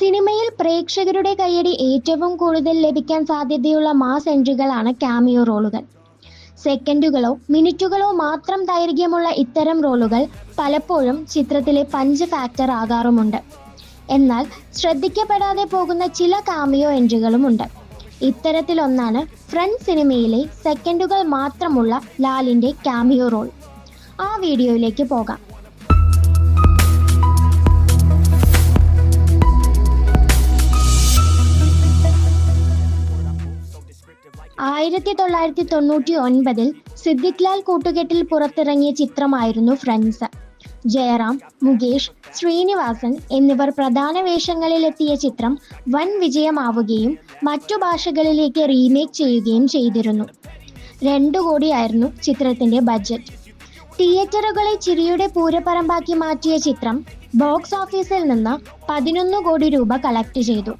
സിനിമയിൽ പ്രേക്ഷകരുടെ കയ്യടി ഏറ്റവും കൂടുതൽ ലഭിക്കാൻ സാധ്യതയുള്ള മാസ് എൻട്രികളാണ് ക്യാമിയോ റോളുകൾ. സെക്കൻഡുകളോ മിനിറ്റുകളോ മാത്രം ദൈർഘ്യമുള്ള ഇത്തരം റോളുകൾ പലപ്പോഴും ചിത്രത്തിലെ പഞ്ച് ഫാക്ടർ ആകാറുമുണ്ട്. എന്നാൽ ശ്രദ്ധിക്കപ്പെടാതെ പോകുന്ന ചില കാമിയോ എൻട്രികളുമുണ്ട്. ഇത്തരത്തിലൊന്നാണ് ഫ്രണ്ട് സിനിമയിലെ സെക്കൻഡുകൾ മാത്രമുള്ള ലാലിന്റെ ക്യാമിയോ റോൾ. ആ വീഡിയോയിലേക്ക് പോകാം. ആയിരത്തി തൊള്ളായിരത്തി തൊണ്ണൂറ്റി ഒൻപതിൽ സിദ്ദിഖ് ലാൽ കൂട്ടുകെട്ടിൽ പുറത്തിറങ്ങിയ ചിത്രമായിരുന്നു ഫ്രണ്ട്സ്. ജയറാം മുകേഷ് ശ്രീനിവാസൻ എന്നിവർ പ്രധാന വേഷങ്ങളിലെത്തിയ ചിത്രം വൻ വിജയമാവുകയും മറ്റു ഭാഷകളിലേക്ക് റീമേക്ക് ചെയ്യുകയും ചെയ്തിരുന്നു. രണ്ടു കോടിയായിരുന്നു ചിത്രത്തിന്റെ ബജറ്റ് തിയേറ്ററുകളെ ചിരിയുടെ പൂരപ്പറമ്പാക്കി മാറ്റിയ ചിത്രം ബോക്സ് ഓഫീസിൽ നിന്ന് പതിനൊന്ന് കോടി രൂപ കളക്ട് ചെയ്തു.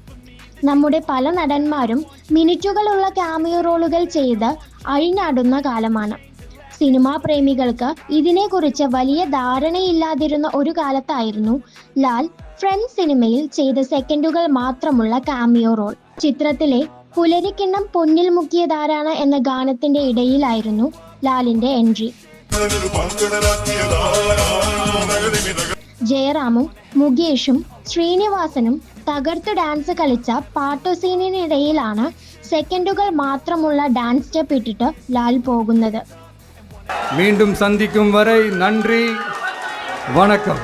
നമ്മുടെ പല നടന്മാരും മിനിറ്റുകളുള്ള ക്യാമിയോ റോളുകൾ ചെയ്ത് അഴിഞ്ഞാടുന്ന കാലമാണ്. സിനിമാ പ്രേമികൾക്ക് ഇതിനെക്കുറിച്ച് വലിയ ധാരണയില്ലാതിരുന്ന ഒരു കാലത്തായിരുന്നു ലാൽ ഫ്രണ്ട് സിനിമയിൽ ചെയ്ത സെക്കൻഡുകൾ മാത്രമുള്ള കാമിയോ റോൾ ചിത്രത്തിലെ പുലരിക്കിണ്ണം പൊന്നിൽ മുക്കിയതാരാണ് എന്ന ഗാനത്തിന്റെ ഇടയിലായിരുന്നു ലാലിന്റെ എൻട്രി. ജയറാമും മുകേഷും ശ്രീനിവാസനും തകർത്ത് ഡാൻസ് കളിച്ച പാട്ടുസീനിനിടയിലാണ് സെക്കൻഡുകൾ മാത്രമുള്ള ഡാൻസ് സ്റ്റെപ്പ് ഇട്ടിട്ട് ലാൽ പോകുന്നത്. വീണ്ടും സന്ധിക്കും വരെ നന്ദി വണക്കം.